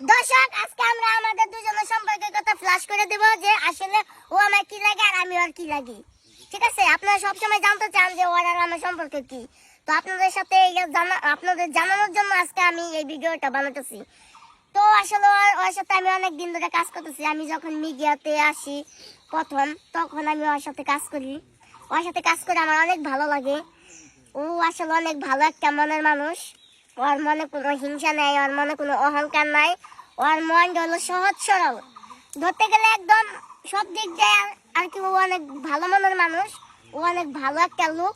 দর্শক, আজকে আমরা আমাদের দুজনের সম্পর্কের কথা ফ্লাশ করে দেব যে আসলে ও আমার কি লাগে আর আমি ওর কি লাগি। ঠিক আছে? আপনারা সবসময় জানতে চান যে ওর আর আমার সম্পর্ক কি। তো আপনাদের সাথে জানা, আপনাদের জানানোর জন্য আজকে আমি এই ভিডিওটা বানাতেছি। তো আসলে ওর ওর সাথে আমি অনেক দিন ধরে কাজ করতেছি। আমি যখন মিডিয়াতে আসি প্রথম, তখন আমি ওর সাথে কাজ করি। ওর সাথে কাজ করে আমার অনেক ভালো লাগে। ও আসলে অনেক ভালো একটা মনের মানুষ। ওর মনে কোনো হিংসা নাই ওর মনে কোনো অহংকার নাই ওর মন হলো সহজ সরল। ধরতে গেলে একদম সব দিক দিয়ে আর- কি ও অনেক ভালো মনের মানুষ ও অনেক ভালো একটা লোক।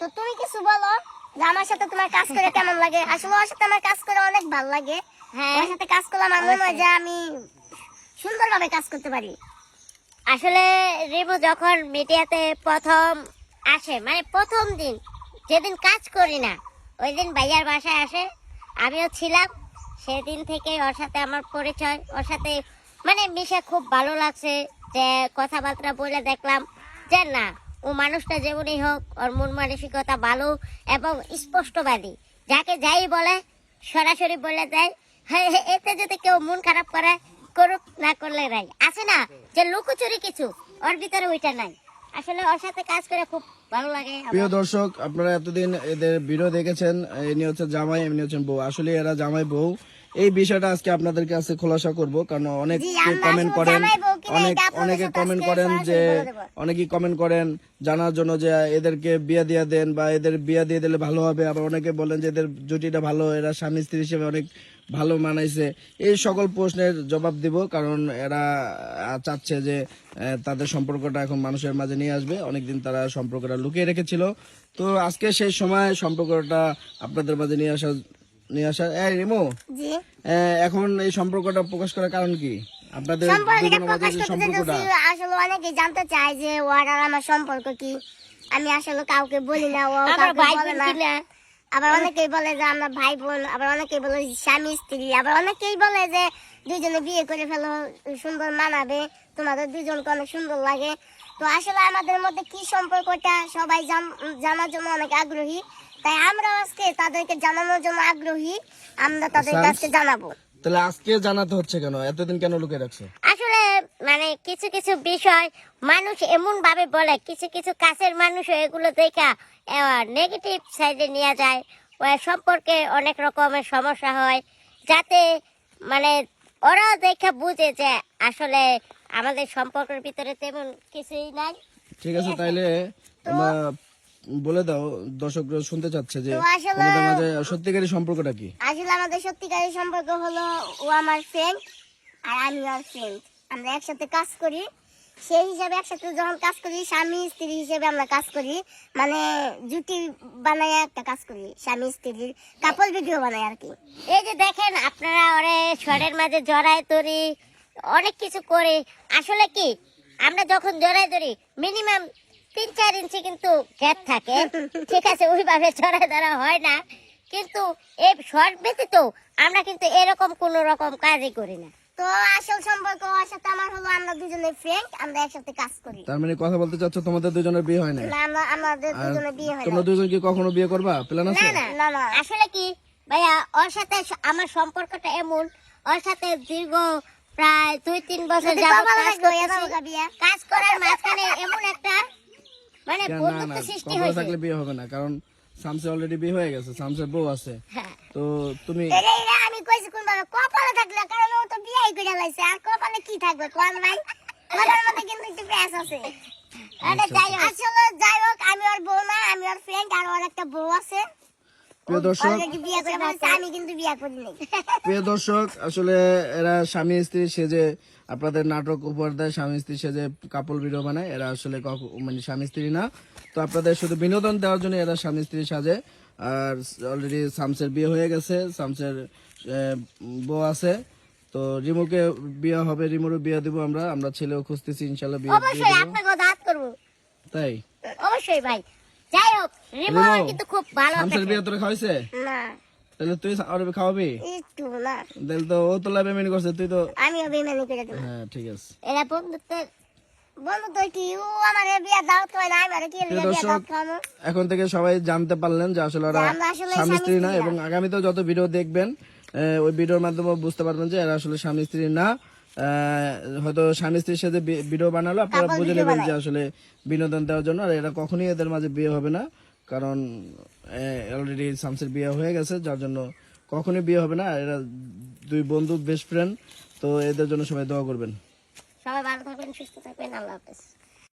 তো তুমি কিছু বলো যে আমার সাথে তোমার কাজ করে কেমন লাগে? আসলে ওর সাথে আমার কাজ করে অনেক ভালো লাগে। হ্যাঁ। ওর সাথে কাজ করলে আমার মনে হয় যে আমি সুন্দরভাবে কাজ করতে পারি। আসলে রিমু যখন মিডিয়াতে প্রথম আসে মানে প্রথম দিন যেদিন কাজ করি না ওই দিন ভাইয়ার বাসায় আসে আমিও ছিলাম। সেদিন থেকে ওর সাথে আমার পরিচয় ওর সাথে মানে মিশে খুব ভালো লাগছে যে কথাবার্তা বলে দেখলাম যে না ও মানুষটা যেমনই হোক ওর মন মানসিকতা ভালো এবং স্পষ্টবাদী। যাকে যাই বলে সরাসরি বলে দেয়। হ্যাঁ হ্যাঁ, এতে যদি কেউ মন খারাপ করে করুক না করলে নাই। আছে না যে লুকোচুরি কিছু ওর ভিতরে ওইটা নাই। আসলে ওর সাথে কাজ করে খুব ভালো লাগে প্রিয় দর্শক আপনারা এতদিন এদের ভিডিও দেখেছেন ইনি হচ্ছে জামাই এমনি হচ্ছেন বউ। আসলে এরা জামাই বউ। এই বিষয়টা আজকে আপনাদের কাছে খোলাসা করব কারণ অনেক কমেন্ট করেন অনেক অনেকে কমেন্ট করেন যে অনেকেই কমেন্ট করেন জানার জন্য যে এদেরকে বিয়ে দিয়ে দেন বা এদের বিয়ে দিয়ে দিলে ভালো হবে। আবার অনেকে বলেন যে এদের জুটিটা ভালো এরা স্বামী স্ত্রী হিসেবে অনেক ভালো মানাইছে। এই সকল প্রশ্নের জবাব দিব কারণ এরা চাচ্ছে যে তাদের সম্পর্কটা এখন মানুষের মাঝে নিয়ে আসবে। অনেকদিন তারা সম্পর্কটা লুকিয়ে রেখেছিল। তো আজকে সেই সময় সম্পর্কটা আপনাদের মাঝে নিয়ে আসা নিয়ে আসা এই রিমো? এখন এই সম্পর্কটা প্রকাশ করার কারণ কি? আপনাদের সম্পর্কটা? আসলে অনেকে জানতে চায় যে ওর আমার সম্পর্ক কি? আমি আসলে কাউকে বলি না ও কাউকে বলে না। আবার অনেকেই বলে যে আমরা ভাই বোন আবার অনেকেই বলে স্বামী স্ত্রী আবার অনেকেই বলে যে দুজনে বিয়ে করে ফেলো সুন্দর মানাবে তোমাদের দুজনকে অনেক সুন্দর লাগে। তো আসলে আমাদের মধ্যে কি সম্পর্কটা সবাই জানার জন্য অনেক আগ্রহী। তাই আমরা আজকে তাদেরকে জানানোর জন্য আগ্রহী। আমরা তাদের আচ্ছা। কাছে জানাব। তাহলে আজকে জানাতে হচ্ছে কেন? এতদিন কেন লুকিয়ে রাখছো? মানে কিছু কিছু বিষয় মানুষ এমন ভাবে বলে কিছু কিছু কাছের মানুষ এগুলো দেখা নেগেটিভ সাইডে নিয়ে যায় ও সম্পর্কে অনেক রকমের সমস্যা হয় যাতে মানে ওরাও দেখা বুঝে যে আসলে আমাদের সম্পর্কের ভিতরে তেমন কিছুই নাই। ঠিক আছে তাইলে বলে দাও দর্শকরা শুনতে চাচ্ছে যে তোমাদের মাঝে সত্যিকারী সম্পর্কটা কি? আসলে আমাদের সত্যিকারের সম্পর্ক হলো ও আমার ফ্রেন্ড আর আমি ওর ফ্রেন্ড আমরা একসাথে কাজ করি, সেই হিসাবে একসাথে যখন কাজ করি, স্বামী, স্ত্রী হিসেবে আমরা কাজ করি। মানে জুটি বানায় একটা কাজ করি, স্বামী স্ত্রীর কাপল ভিডিও বানাই আর কি। এই যে দেখেন, আপনারা ওরে শরের মাঝে জড়াই তরি অনেক কিছু করে। আসলে কি, আমরা যখন জড়াই ধরি মিনিমাম তিন, চার ইঞ্চি কিন্তু গ্যাপ থাকে। ঠিক আছে, ওইভাবে জড়াই ধরা হয় না। কিন্তু এই শর্ট ব্যতীত আমরা কিন্তু এরকম কোন রকম কাজই করি না। তো আসল সম্পর্ক ওর সাথে আমার হলো আমরা দুজনে ফ্রেন্ড আমরা একসাথে কাজ করি। তার মানে কথা বলতে চাচ্ছ তোমাদের দুজনের বিয়ে হয় না না আমরা আমাদের আর বিয়ে হয় তোমরা দুজন কি কখনো বিয়ে করবা? প্ল্যান আছে? না না না না। আসলে কি ভাইয়া ওর সাথে আমার সম্পর্কটা এমন ওর সাথে দীর্ঘ প্রায় দুই তিন বছর যাবত কাজ করার মাঝখানে এমন একটা মানে বন্ধুত্ব সৃষ্টি হয়েছে। থাকলে বিয়ে হবে না কারণ শামসে অলরেডি বিয়ে হয়ে গেছে শামসের বউ আছে। হ্যাঁ। তো তুমি এটা এটা আমি কইছি কোন ভাবে কপালে থাকলে কারণ লাইছে আর কপালে কি থাকবে কোন ভাই? ওটার মধ্যে কিন্তু একটু প্যাস আছে। যাই হোক, আসলে যাই হোক আমি ওর বউ না আমি ওর ফ্রেন্ড আর ওর একটা বউ আছে। প্রিয় দর্শক প্রিয় দর্শক আসলে এরা স্বামী স্ত্রী সেজে আপনাদের নাটক উপহার দেয় স্বামী স্ত্রী সেজে কাপল ভিডিও বানায়। এরা আসলে মানে স্বামী স্ত্রী না। তো আপনাদের শুধু বিনোদন দেওয়ার জন্য এরা স্বামী স্ত্রী সাজে। আর অলরেডি শামসের বিয়ে হয়ে গেছে শামসের বউ আছে। তো রিমুকে বিয়ে হবে রিমুরও বিয়ে দিব আমরা আমরা ছেলেও খুঁজতেছি ইনশাল্লাহ বিয়ে অবশ্যই আপনাকে দাঁত করব। তাই? অবশ্যই ভাই। যাই হোক রিমো কিন্তু খুব ভালো শামসের থাকে। বিয়ে তোরা খাওয়াইছে? না। তাহলে তুই আর খাওয়াবি? একটু না। তাহলে তো ও তো লাভে করছে তুই তো আমিও বেমানি করে দেবো। হ্যাঁ ঠিক আছে। এরা বন্ধুত্বের আমি এখন থেকে সবাই জানতে পারলেন যে আসলে ওরা স্বামী স্ত্রী না এবং আগামীতেও যত ভিডিও দেখবেন ওই ভিডিওর মাধ্যমে বুঝতে পারবেন যে এরা আসলে স্বামী স্ত্রী না। হয়তো স্বামী স্ত্রীর সাথে ভিডিও বানালো আপনারা বুঝে নেবেন যে আসলে বিনোদন দেওয়ার জন্য আর এরা কখনোই এদের মাঝে বিয়ে হবে না কারণ অলরেডি শামসের বিয়ে হয়ে গেছে যার জন্য কখনোই বিয়ে হবে না এরা দুই বন্ধু বেস্ট ফ্রেন্ড তো এদের জন্য সবাই দোয়া করবেন। সবাই ভালো থাকবেন সুস্থ থাকবেন আল্লাহ হাফেজ।